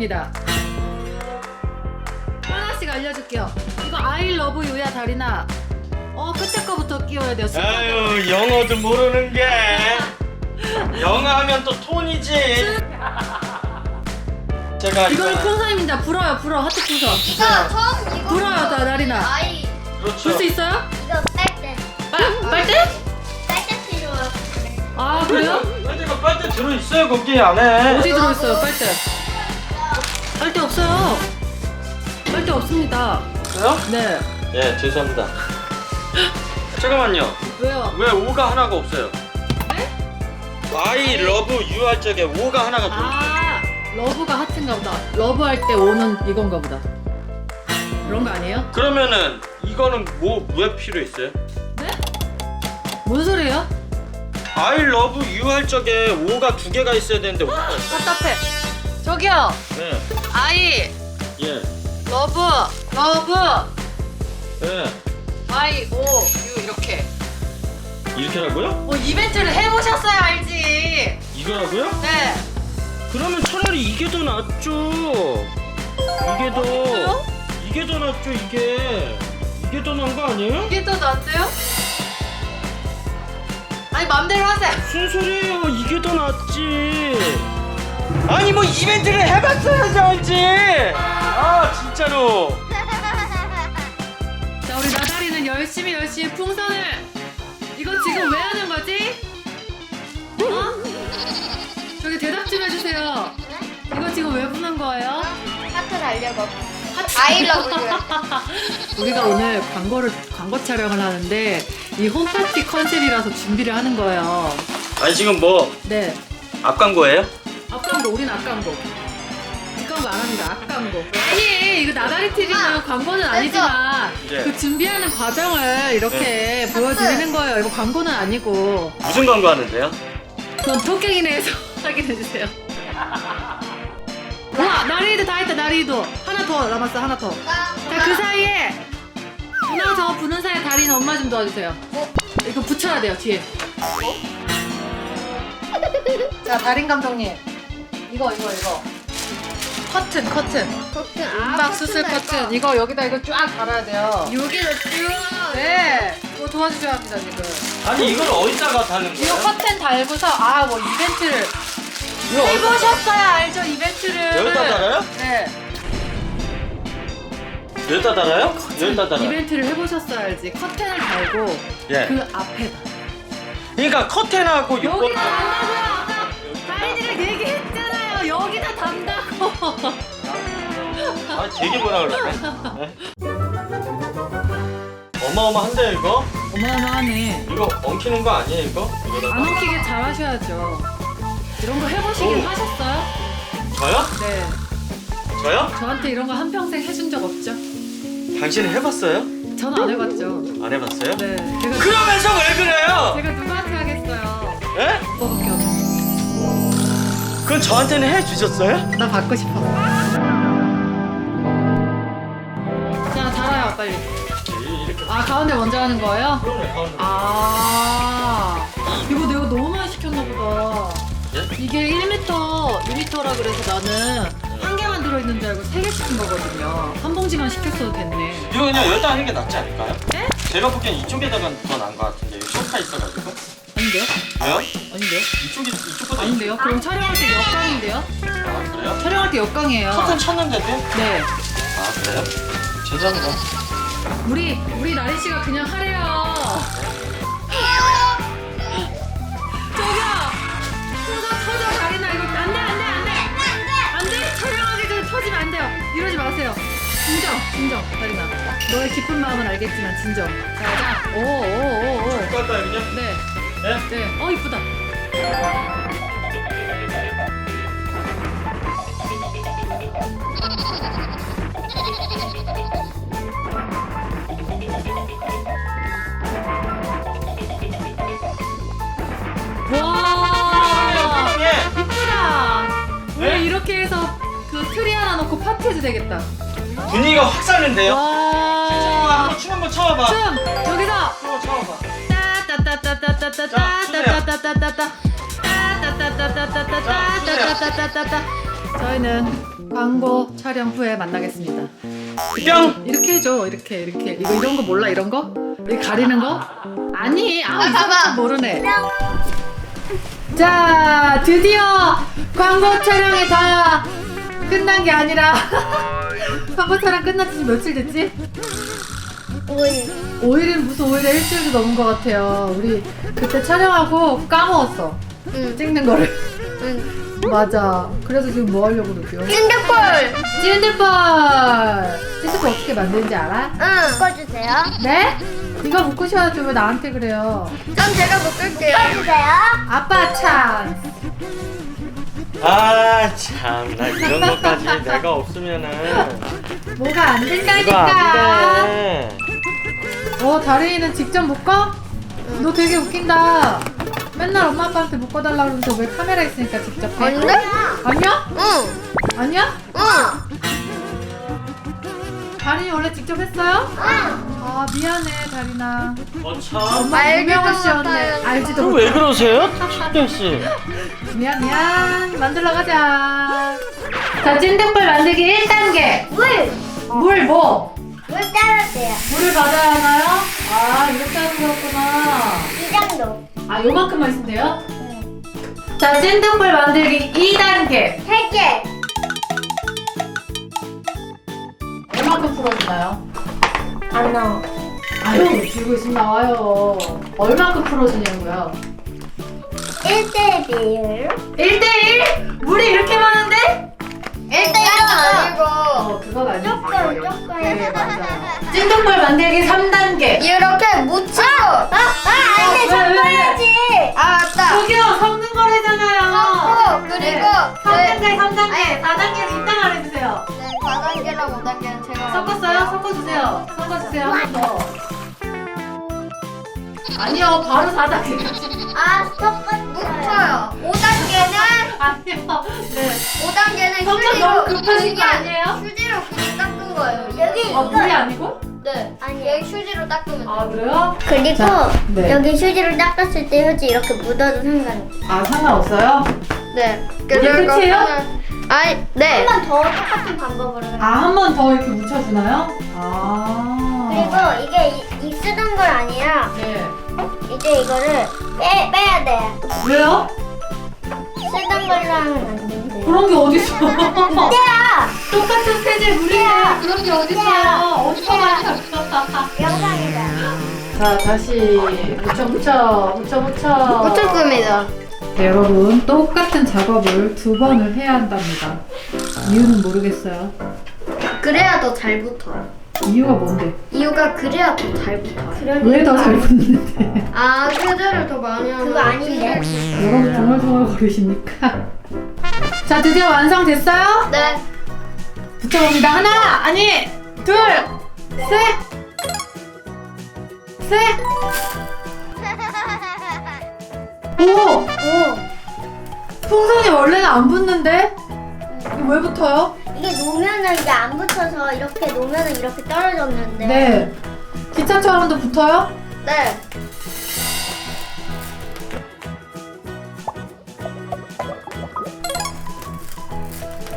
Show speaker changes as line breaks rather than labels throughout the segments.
재료입니다. 하나씩 알려줄게요. 이거 I love you야 다리나. 어 끝에 거부터 끼워야 돼요.
아유 영어도 모르는 게 영어 하면 또 톤이지 제가
이거는
이거
풍선입니다. 불어요, 불어. 하트 풍선.
이거 처음 이거
불어요, 다 나리나.
아이
그렇죠
불수 있어요?
이거 빨대
빨, 빨대?
빨대 필요해
아 그래요?
빨대가 빨대 들어 있어요 거기 안에
어디 들어있어요, 빨대? 빨대 없어요. 빨대 없습니다.
있어요?
네.
예 죄송합니다 잠깐만요
왜요?
왜 5가 하나가 없어요?
네?
I love you 할 적에 5가 하나가 들어있어요
아, 러브가 하트인가 보다. 러브 할 때 오는 이건가 보다. 그런 거 아니에요?
그러면은 이거는 뭐 왜 필요했어요?
네? 뭔 소리예요?
I love you 할 적에 5가 두 개가 있어야 되는데 5가 있어요
답답해. 저기요.
네.
아이,
예.
러브, 러브,
예.
아이, 오, 유 이렇게.
이렇게라고요?
뭐 이벤트를 해보셨어야 알지.
이거라고요?
네.
그러면 차라리 이게 더 낫죠. 이게 더
그래요?
이게 더 낫죠. 이게 이게 더 나은 거 아니에요?
이게 더 낫대요? 아니 맘대로 하세요.
무슨 소리예요? 이게 더 낫지. 아니 뭐 이벤트를 해봤어야지 알지. 아 진짜로.
자 우리 나다리는 열심히 열심히 풍선을 이거 지금 왜 하는 거지? 어? 저기 대답 좀 해주세요. 이거 지금 왜 부는 거예요?
하트 달려고 아이 러브 유
우리가 오늘 광고를 광고 촬영을 하는데 이 홈파티 컨셉이라서 준비를 하는 거예요.
아니 지금 뭐
네.
앞 광고예요?
앞광고 우린 앞광고. 뒷광고 안 합니다. 앞광고. 아니 이거 나다리 TV는 광고는 아니지만
네.
그 준비하는 과정을 이렇게 보여드리는 거예요. 이거 광고는 아니고.
무슨 광고 하는데요?
그럼 토깽이네에서 확인해 주세요. 와 나리도 다 했다 나리도 하나 더 남았어 하나 더. 자 그 사이에 누나 저 부는 사이에 다리는 엄마 좀 도와주세요. 이거 붙여야 돼요 뒤에. 자 다린 감독님 이거 이거 이거 커튼 커튼
커튼
음악 수술 커튼 이거 여기다 이거 쫙 달아야 돼요.
여기로 쭉
네 이거 도와주셔야 합니다 지금.
아니 이걸 어디다가 다는
이거
거예요?
커튼 달고서 아 뭐 이벤트를
이거 어디-
해보셨어야 알죠 이벤트를
여기다 달아요?
네
여기다 달아요? 여기다 달아요.
이벤트를 해보셨어야 알지 커튼을 달고
예.
그 앞에다
그러니까 커튼하고
여기다
요거
단다고요 아까 여기다 단다고
아 되게 뭐라 그러네. 네. 어마어마한데 이거?
어마어마하네
이거 엉키는 거 아니에요 이거?
안
이거다가?
엉키게 잘 하셔야죠 이런 거 해보시긴
오.
하셨어요?
저요?
네
저요?
저한테 이런 거 한평생 해준 적 없죠?
당신은 해봤어요?
저는 안 해봤죠
안 해봤어요?
네 제가,
그러면서 왜 그래요?
제가 누구한테 하겠어요
예?
오빠밖에 없어
그건 저한테는 해주셨어요?
나 받고 싶어. 자, 달아요, 빨리.
이렇게
아, 가운데 먼저 하는 거예요?
그러네 가운데.
아, 이거 내가 너무 많이 시켰나 보다.
예?
이게 1m, 2m라 그래서 나는 한 개만 들어있는 줄 알고 세 개 시킨 거거든요. 한 봉지만 시켰어도 됐네.
이거 그냥 여기다 하는 게 낫지 않을까요?
네?
제가 보기엔 이쪽에다가 더 나은 것 같은데 여기 소파 있어가지고
아닌데요?
왜요?
아닌데요?
이쪽이 이쪽보다
아닌데요? 그럼 촬영할 때 역광인데요?
아 그래요?
촬영할 때 역광이에요.
커튼 쳤는데도?
네.
아 그래요? 죄송합니다
우리, 우리 나리 씨가 그냥 하래요. 저기요! 풍선 터져, 다리나. 이거 안 돼, 안 돼, 안 돼! 안 돼! 촬영하기 전에 터지면 안 돼요. 이러지 마세요. 진정, 진정, 다리나. 너의 기쁜 마음은 알겠지만, 진정. 자, 자. 오, 오, 오, 오.
갈까요 그냥?
네,
네?
네. 어, 이쁘다. 와!
예.
이쁘다. 우리
네?
이렇게 해서 그 트리 하나 놓고 파티해도 되겠다.
분위기가 확 사는데요?
와.
한번 춤 한번 춰봐
춤 여기서
한번 춰봐
따 저희는 광고 촬영 후에 만나겠습니다.
뿅!
이렇게 해줘 이렇게 이렇게 이거 이런 거 몰라 이런 거? 이 가리는 거? 아니 아무 이상한 거 모르네. 자 드디어 광고 촬영이 다 끝난 게 아니라 광고 촬영 끝난 지 며칠 됐지?
오이.
5일은 무슨 5일에 일주일도 넘은 것 같아요. 우리 그때 촬영하고 까먹었어.
응.
찍는 거를.
응.
맞아. 그래서 지금 뭐 하려고 그러죠?
핸드폰.
찐드볼! 찐드볼 어떻게 만드는지 알아?
응. 묶어주세요.
네? 이거 묶으셔야죠왜 나한테 그래요?
전 제가 묶을게요. 묶어주세요.
아빠 찬!
아, 참. 나 이런 것까지 내가 없으면은.
뭐가 안
이거
된다니까!
안 돼.
어, 다리는 직접 묶어? 너 되게 웃긴다. 맨날 엄마 아빠한테 묶어달라고 그러면서 왜 카메라 있으니까 직접 해?
아닌데?
아니야?
응.
아니야?
응.
다린이 원래 직접 했어요?
응.
아 미안해 다린아
어, 참.
엄마 유명한 씨였네
못해요.
알지도
그럼
못해
왜 그러세요? 춘대씨.
미안 미안 만들러 가자 자 찐득볼 만들기 1단계
물.
물 뭐?
물 따라야 돼요.
물을 받아야 이렇게 하는 거였구나
이 정도.
아 요만큼만 있으면 돼요? 자 찐득볼 만들기 2단계
세 개.
얼마큼 풀어주나요?
안 넣어.
아유 들고 있으면 나와요 얼마큼 풀어주냐고요
1대1 비율.
1대1? 물이 이렇게 많은데?
1대1은 아니고.
어 그건 아니지
조금, 조금.
네 맞아요 찐득물 만들기 3단계
이렇게 묻히고. 아, 아,
왜, 왜?
섞어야지. 아, 맞다.
저기요 섞는 거래잖아요
섞고, 그리고.
3단계 3단계
아니.
4단계는 이따 말해주세요
네, 4단계랑 5단계는 제가.
섞었어요? 섞어주세요 섞어주세요 한 번 더 아니요 바로 4단계
아, 섞어. 묻혀요. 5단계는.
아니요 네
5단계는
점점 너무 급하신 거 아니에요?
휴지로 그냥 닦은 거예요. 여기
아 물이 아니고?
네. 아니 여기 휴지로 닦으면
아 그래요?
그리고
자, 네.
여기 휴지로 닦았을 때 휴지 이렇게 묻어도 상관없어요.
아 상관없어요?
네.
이게 끝이에요?
아니, 네. 한 번 더 똑같은 방법으로.
아한 번 더 이렇게 묻혀주나요? 아
그리고 이게 이, 이 쓰던 걸 아니라
네
이제 이거를 빼, 빼야 돼요.
왜요?
쓰던 걸로 하면 안 돼요.
그런 게 어딨어
때야!
똑같은 세제 물인데 그런 게 어딨어요 어디서 많이
영상이다.
자 다시 묻혀 묻혀 묻혀 묻혀
묻혔습니다.
네, 여러분 똑같은 작업을 두 번을 해야 한답니다 이유는 모르겠어요
그래야 더 잘 붙어요.
이유가 뭔데?
이유가 그래야 더 잘 붙어요.
왜더 잘 붙는데?
아, 세제를 더 많이 하면 그거 아닌데?
여러분 중얼중얼 거리십니까? 자 드디어 완성됐어요?
네.
붙여봅니다 하나 아니 둘 셋 셋 오!
오.
풍선이 원래는 안 붙는데? 이거 왜 붙어요?
이게 놓으면은 이게 안 붙어서 이렇게 놓으면은 이렇게 떨어졌는데.
네. 기차처럼도 붙어요?
네.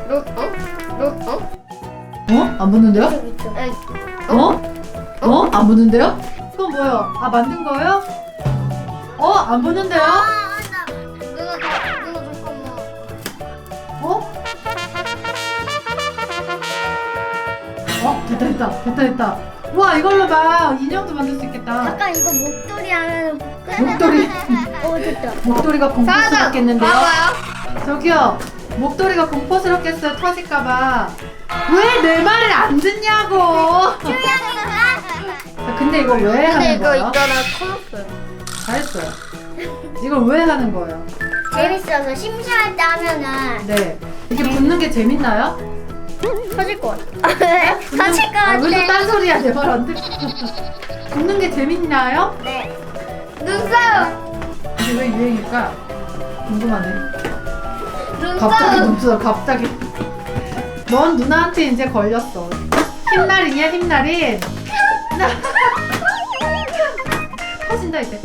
로, 어? 로, 어?
어? 안 붙는데요?
에,
어? 어? 안 붙는데요? 그건 뭐예요? 아 만든 거예요? 어? 안 붙는데요? 됐다 됐다 됐다 됐다 와 이걸로 막 인형도 만들 수 있겠다
약간 이거 목도리 하면
목도리.
오, 됐다.
목도리가
공포스럽겠는데요?
저기요 목도리가 공포스럽겠어요 터질까봐 왜 내 말을 안 듣냐고 아, 근데 이거 왜
근데
하는
이거
거예요?
있잖아, 커졌어요.
잘했어요 이걸 왜 하는 거예요?
재밌어서 심심할 때 하면은
네 이게 붙는 게 재밌나요?
터질 것 같아. 터질 것
아, 왜또
같아.
딴소리야 내말안 듣고 붙는 게 재밌나요?
네. 눈싸움.
이게 왜 유행일까? 궁금하네 갑자기
눈싸움.
눈썹 갑자기 넌 누나한테 이제 걸렸어 흰날이냐 흰날인 터진다 이제